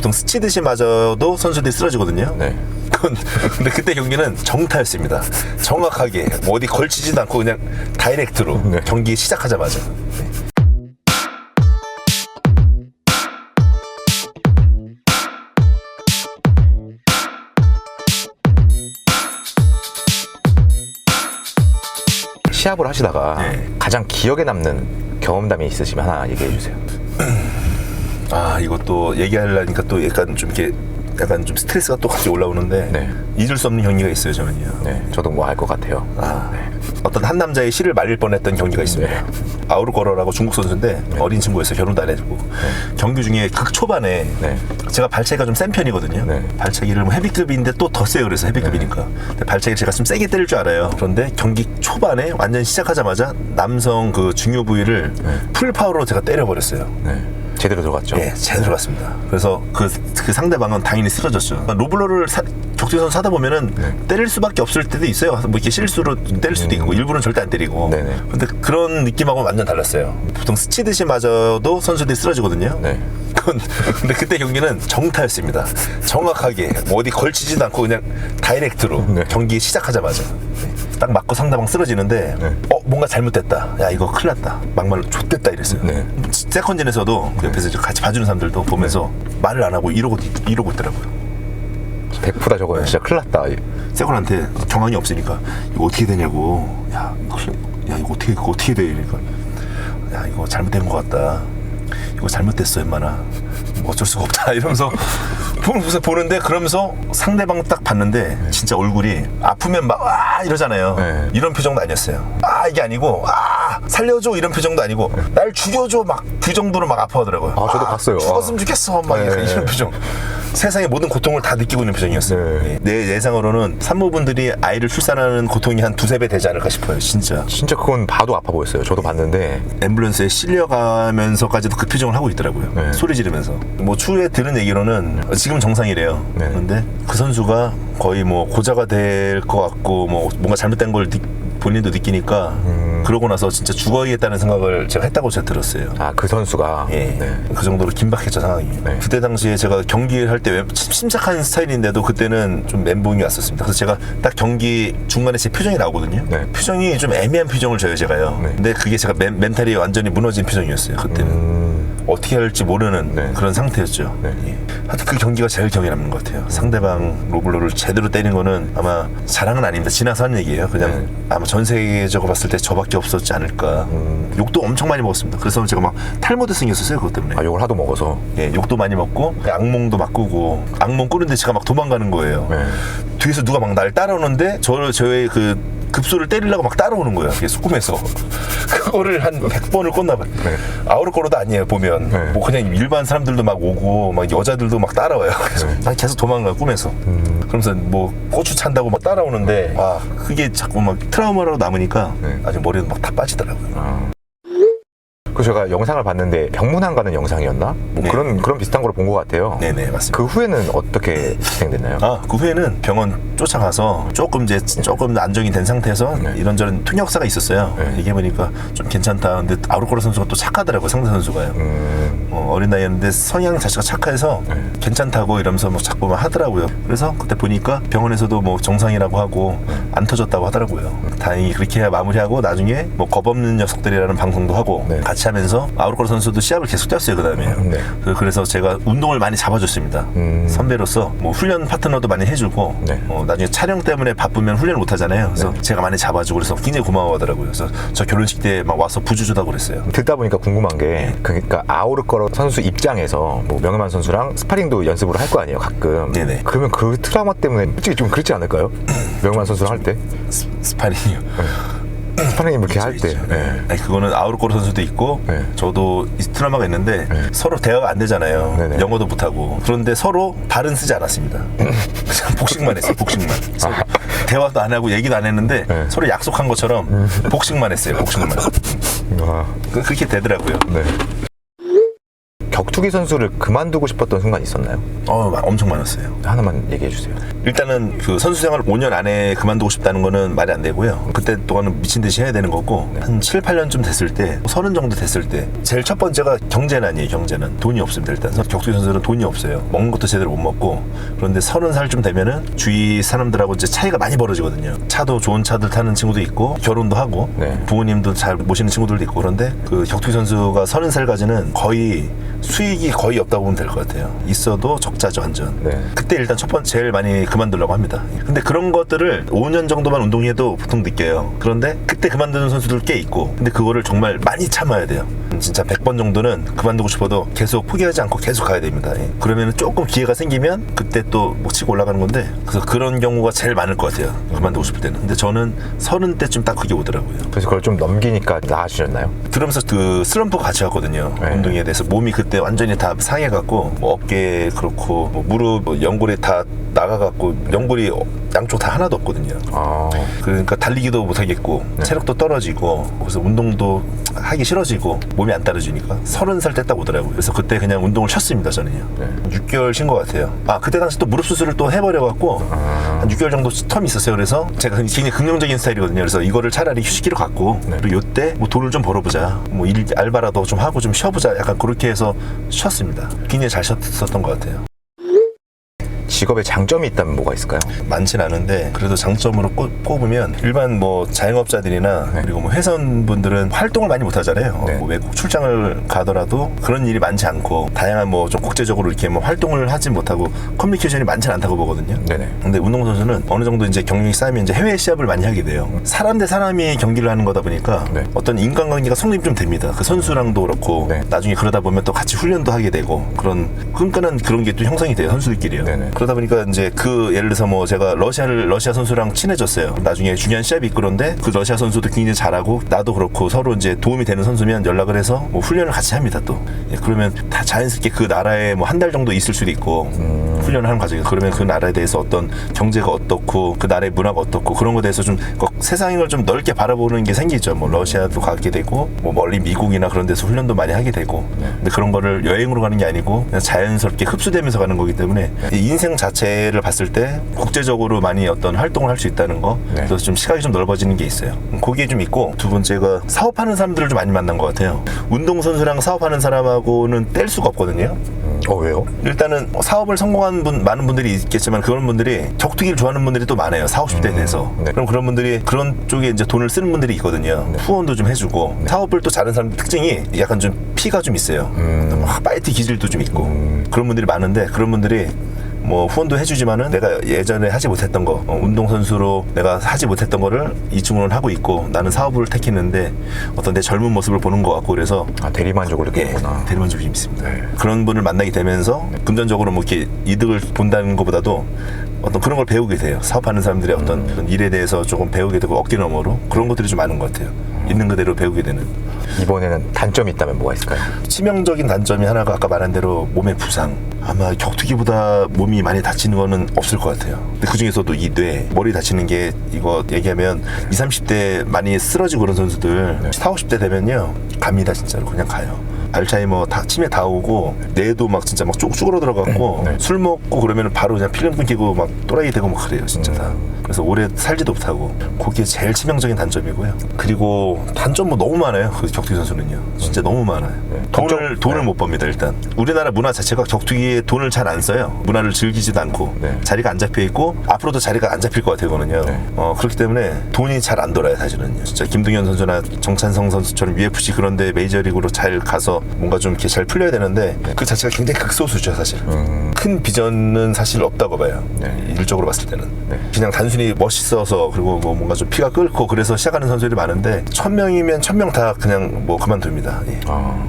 보통 스치듯이 맞아도 선수들이 쓰러지거든요. 네. 그건 근데 그때 경기는 정타였습니다. 정확하게 뭐 어디 걸치지도 않고 그냥 다이렉트로 네. 경기 시작하자마자. 네. 시합을 하시다가 네. 가장 기억에 남는 경험담이 있으시면 하나 얘기해 주세요. 아 이것도 얘기하려니까 또 약간 좀 이렇게 약간 좀 스트레스가 또 같이 올라오는데 네. 잊을 수 없는 경기가 있어요 저는요. 네, 저도 뭐 알 것 같아요. 아, 어떤 한 남자의 실을 말릴 뻔했던 경기가 있습니다. 아우르거러라고 중국 선수인데 어린 친구였어요. 결혼도 안 해주고 경기 중에 극 초반에 네. 제가 발차기가 좀 센 편이거든요. 네. 발차기를 뭐 헤비급인데 또 더 세요. 그래서 헤비급이니까. 근데 발차기를 제가 좀 세게 때릴 줄 알아요. 그런데 경기 초반에 완전 시작하자마자 남성 그 중요 부위를 풀 파워로 제가 때려버렸어요. 네. 제대로 들어갔죠. 예, 제대로 갔습니다. 그래서 그, 그 상대방은 당연히 쓰러졌죠. 로블러를 사, 격투선 사다 보면은 네. 때릴 수밖에 없을 때도 있어요. 뭐 이렇게 실수로 때릴 수도 있고 일부러는 절대 안 때리고. 음. 네네. 근데 그런 느낌하고는 완전 달랐어요. 보통 스치듯이 맞아도 선수들이 쓰러지거든요. 네. 그건 근데 그때 경기는 정타였습니다. 정확하게 뭐 어디 걸치지도 않고 그냥 다이렉트로 네. 경기 시작하자마자 네. 딱 맞고 상대방 쓰러지는데 네. 어 뭔가 잘못됐다. 야 이거 큰일 났다. 막말로 좆됐다 이랬어요. 네. 세컨진에서도 그 옆에서 이제 같이 봐주는 사람들도 보면서 말을 안 하고 이러고 이러고 있더라고요. 100%다 저거는 진짜 큰일 났다. 세컨한테 경황이 없으니까 이거 어떻게 되냐고. 야 야 이거 어떻게 이거 어떻게 돼? 이러니까 야 이거 잘못된 것 같다. 이거 잘못됐어 임마나. 뭐 어쩔 수가 없다 이러면서 보면서 보는데 그러면서 상대방 딱 봤는데 진짜 얼굴이 아프면 막 아 이러잖아요. 네. 이런 표정도 아니었어요. 아 이게 아니고 아 살려줘 이런 표정도 아니고 날 죽여줘 막 그 정도로 막 아파하더라고요. 아, 저도 봤어요. 죽었으면 좋겠어 막 네. 이런 표정. 세상의 모든 고통을 다 느끼고 있는 표정이었어요. 네. 예. 내 예상으로는 산모분들이 아이를 출산하는 고통이 한 두세 배 되지 않을까 싶어요. 진짜. 진짜 그건 봐도 아파 보였어요. 저도 봤는데 앰뷸런스에 실려가면서까지도 그 표정을 하고 있더라고요. 네. 소리 지르면서. 뭐 추후에 들은 얘기로는 지금 정상이래요. 네. 그런데 그 선수가 거의 뭐 고자가 될 것 같고 뭐 뭔가 잘못된 걸 느- 본인도 느끼니까 음. 그러고 나서 진짜 죽어야겠다는 생각을 제가 했다고 제가 들었어요. 아 그 선수가 예. 네. 그 정도로 긴박했죠 상황이. 네. 그때 당시에 제가 경기를 할 때 침착한 스타일인데도 그때는 좀 멘붕이 왔었습니다. 그래서 제가 딱 경기 중간에 제 표정이 나오거든요. 네. 표정이 좀 애매한 표정을 줘요 제가요. 네. 근데 그게 제가 멘, 멘탈이 완전히 무너진 표정이었어요 그때는. 음, 어떻게 할지 모르는 네. 그런 상태였죠. 네. 예. 하여튼 그 경기가 제일 기억에 남는 것 같아요. 상대방 로블로를 제대로 때린 거는 아마 자랑은 아닙니다. 지나서 한 얘기예요. 그냥 네. 아마 전 세계적으로 봤을 때 저밖에 없었지 않을까. 음. 욕도 엄청 많이 먹었습니다. 그래서 제가 막 탈모드 생겼었어요. 그것 때문에. 아 욕을 하도 먹어서 예, 욕도 많이 먹고 악몽도 막 꾸고 악몽 꾸는데 제가 막 도망가는 거예요. 네. 뒤에서 누가 막 날 따라오는데 저를 저의 그 급소를 때리려고 막 따라오는 거예요. 이게 꿈에서 그거를 한 100번을 꿨나 봐요. 네. 아우르 거로도 아니에요. 보면 네. 뭐 그냥 일반 사람들도 막 오고 막 여자들도 막 따라와요. 그래서 네. 난 계속 도망가 꿈에서. 음. 그러면서 뭐 고추 찬다고 막 따라오는데 아 그게 자꾸 막 트라우마로 남으니까 네. 아주 머리도 막 다 빠지더라고요. 아. 그 제가 영상을 봤는데 병문안 가는 영상이었나? 뭐 네. 그런 그런 비슷한 걸 본 것 같아요. 네네 맞습니다. 그 후에는 어떻게 진행됐나요? 아, 그 후에는 병원 쫓아가서 조금 이제 조금 안정이 된 상태에서 네. 이런저런 통역사가 있었어요. 네. 얘기해 보니까 좀 괜찮다. 근데 아우르코라 선수가 또 착하더라고요. 상대 선수가요. 음, 어, 린 나이였는데 성향 자체가 착해서 네. 괜찮다고 이러면서 뭐 자꾸 막 하더라고요. 그래서 그때 보니까 병원에서도 뭐 정상이라고 하고 네. 안 터졌다고 하더라고요. 다행히 그렇게 마무리하고 나중에 뭐 겁없는 녀석들이라는 방송도 하고 네. 같이 하면서 아우르코라 선수도 시합을 계속 뛰었어요. 그 다음에. 네. 그래서 제가 운동을 많이 잡아줬습니다. 음. 선배로서 뭐 훈련 파트너도 많이 해주고 네. 어, 나중에 촬영 때문에 바쁘면 훈련을 못 하잖아요. 그래서 제가 많이 잡아주고 그래서 굉장히 고마워하더라고요. 그래서 저 결혼식 때 막 와서 부주 주다고 그랬어요. 듣다 보니까 궁금한 게 그러니까 아우르거러 선수 입장에서 뭐 명예만 선수랑 스파링도 연습을 할 거 아니에요 가끔. 네네. 그러면 그 트라우마 때문에 솔직히 좀 그렇지 않을까요? 명예만 선수랑 할 때, 스, 스파링이요. 스파링 이렇게 할 때. 네. 아니, 그거는 아우르코르 선수도 있고 네. 저도 이 트라우마가 있는데 네. 서로 대화가 안 되잖아요. 네네. 영어도 못하고 그런데 서로 발은 쓰지 않았습니다. 그냥 복식만 했어요. 복식만. 서로 대화도 안 하고 얘기도 안 했는데 네. 서로 약속한 것처럼 복식만 했어요. 복식만. 아, 그- 그렇게 되더라고요. 네. 격투 격투기 선수를 그만두고 싶었던 순간 있었나요? 어, 마- 엄청 많았어요. 하나만 얘기해 주세요. 일단은 그 선수 생활 5년 안에 그만두고 싶다는 거는 말이 안 되고요. 그때 동안은 미친 듯이 해야 되는 거고 한 7, 8년쯤 됐을 때 서른 정도 됐을 때 제일 첫 번째가 경제난이에요. 경제는 돈이 없습니다. 일단 격투기 선수는 돈이 없어요. 먹는 것도 제대로 못 먹고 그런데 서른 살쯤 되면은 주위 사람들하고 이제 차이가 많이 벌어지거든요. 차도 좋은 차들 타는 친구도 있고 결혼도 하고 네. 부모님도 잘 모시는 친구들도 있고 그런데 그 격투기 선수가 서른 살까지는 거의 수 익이 거의 없다고 보면 될 것 같아요. 있어도 적자죠 완전. 네. 그때 일단 첫 번째 제일 많이 그만두려고 합니다. 근데 그런 것들을 5년 정도만 운동해도 보통 느껴요. 그런데 그때 그만두는 선수들 꽤 있고, 근데 그거를 정말 많이 참아야 돼요. 진짜 100번 정도는 그만두고 싶어도 계속 포기하지 않고 계속 가야 됩니다. 예. 그러면 조금 기회가 생기면 그때 또 뭐 치고 올라가는 건데, 그래서 그런 경우가 제일 많을 것 같아요. 그만두고 싶을 때는. 근데 저는 서른 때쯤 딱 그게 오더라고요. 그래서 그걸 좀 넘기니까 나아지셨나요? 그러면서 그 슬럼프 같이 왔거든요. 네. 운동에 대해서 몸이 그때 완전히 다 상해갖고 뭐 어깨 그렇고 뭐 무릎, 뭐 연골이 다 나가갖고 연골이 양쪽 다 하나도 없거든요. 아, 그러니까 달리기도 못하겠고 체력도 떨어지고 그래서 운동도 하기 싫어지고 몸이 안 따라주니까 서른 살 때 딱 오더라고요. 그래서 그때 그냥 운동을 쉬었습니다 저는요. 네. 6개월 쉰 것 같아요. 아 그때 당시 또 무릎 수술을 또 해버려갖고 한 6개월 정도 텀이 있었어요. 그래서 제가 굉장히 긍정적인 스타일이거든요. 그래서 이거를 차라리 휴식기로 갖고 네. 그리고 요때 뭐 돈을 좀 벌어보자. 뭐 일 알바라도 좀 하고 좀 쉬어보자. 약간 그렇게 해서 쉬었습니다. 굉장히 잘 쉬었던 것 같아요. 직업에 장점이 있다면 뭐가 있을까요? 많진 않은데 그래도 장점으로 꼽- 꼽으면 일반 뭐 자영업자들이나 네. 그리고 뭐 회사원분들은 활동을 많이 못 하잖아요. 네. 뭐 외국 출장을 가더라도 그런 일이 많지 않고 다양한 뭐 좀 국제적으로 이렇게 뭐 활동을 하지 못하고 커뮤니케이션이 많지 않다고 보거든요. 네네. 근데 운동선수는 어느 정도 이제 경력이 쌓이면 이제 해외 시합을 많이 하게 돼요. 사람 대 사람이 경기를 하는 거다 보니까 네. 어떤 인간관계가 성립 좀 됩니다. 그 선수랑도 그렇고 네. 나중에 그러다 보면 또 같이 훈련도 하게 되고 그런 끈끈한 그런 게 또 형성이 돼요 선수들끼리요. 네네. 그러다 보니 까 이제 그 예를 들어서 뭐 제가 러시아를 러시아 선수랑 친해졌어요. 나중에 중요한 시합이 그런데 그 러시아 선수도 굉장히 잘하고 나도 그렇고 서로 이제 도움이 되는 선수면 연락을 해서 뭐 훈련을 같이 합니다 또. 예, 그러면 다 자연스럽게 그 나라에 뭐 한 달 정도 있을 수도 있고 훈련을 하는 과정에서 그러면 그 나라에 대해서 어떤 경제가 어떻고 그 나라의 문화가 어떻고 그런 거에 대해서 좀그 세상을 좀 넓게 바라보는 게 생기죠. 뭐 러시아도 가게 되고 뭐 멀리 미국이나 그런 데서 훈련도 많이 하게 되고 근데 그런 거를 여행으로 가는 게 아니고 자연스럽게 흡수되면서 가는 거기 때문에 이 인생 자체를 봤을 때 국제적으로 많이 어떤 활동을 할 수 있다는 거 네. 그래서 좀 시각이 좀 넓어지는 게 있어요. 그게 좀 있고 두 번째가 사업하는 사람들을 좀 많이 만난 것 같아요. 운동선수랑 사업하는 사람하고는 뗄 수가 없거든요. 음, 어 왜요? 일단은 뭐 사업을 성공한 분 많은 분들이 있겠지만 그런 분들이 격투기를 좋아하는 분들이 또 많아요. 4, 50대에 대해서. 네. 그럼 그런 분들이 그런 쪽에 이제 돈을 쓰는 분들이 있거든요. 후원도 좀 해주고 사업을 또 잘하는 사람 특징이 약간 좀 피가 좀 있어요. 막 파이트 기질도 좀 있고 그런 분들이 많은데 그런 분들이 뭐 후원도 해주지만은 내가 예전에 하지 못했던 거 어, 운동선수로 내가 하지 못했던 거를 이 친구는 하고 있고 나는 사업을 택했는데 어떤 내 젊은 모습을 보는 것 같고 그래서 아 대리만족을 예, 느끼는구나. 대리만족이 있습니다. 네. 그런 분을 만나게 되면서 금전적으로 뭐 이렇게 이득을 본다는 것보다도 어떤 그런 걸 배우게 돼요. 사업하는 사람들의 어떤 그런 일에 대해서 조금 배우게 되고 어깨 너머로 그런 것들이 좀 많은 것 같아요. 있는 그대로 배우게 되는. 이번에는 단점이 있다면 뭐가 있을까요? 치명적인 단점이 하나가 아까 말한 대로 몸의 부상. 아마 격투기보다 몸이 많이 다치는 거는 없을 것 같아요. 근데 그 중에서도 이 뇌, 머리 다치는 게 이거 얘기하면 20, 30대 많이 쓰러지고 그런 선수들 40, 50대 되면요. 갑니다, 진짜로. 그냥 가요. 알츠하이머 다 치매 다 오고 뇌도 막 진짜 막쭉 쭈그러 들어갔고 네. 술 먹고 그러면 바로 그냥 필름 끊기고 막 또라이 되고 막 그래요 진짜 다. 그래서 오래 살지도 못하고. 그게 제일 치명적인 단점이고요. 그리고 단점 뭐 너무 많아요 그 격투기 선수는요. 진짜 너무 많아요. 돈을 걱정- 돈을 네. 못 법니다 일단. 우리나라 문화 자체가 격투기에 돈을 잘 안 써요. 문화를 즐기지도 않고 네. 자리가 안 잡혀 있고 앞으로도 자리가 안 잡힐 것 같아요 네. 어, 그렇기 때문에 돈이 잘 안 돌아요 사실은요. 진짜 김동현 선수나 정찬성 선수처럼 UFC 그런데 메이저리그로 잘 가서 뭔가 좀 이렇게 잘 풀려야 되는데 그 자체가 굉장히 극소수죠 사실 음, 큰 비전은 사실 없다고 봐요 네. 일적으로 봤을 때는 네. 그냥 단순히 멋있어서 그리고 뭐 뭔가 좀 피가 끓고 그래서 시작하는 선수들이 많은데 천 명이면 천 명 다 그냥 뭐 그만둡니다 예. 아,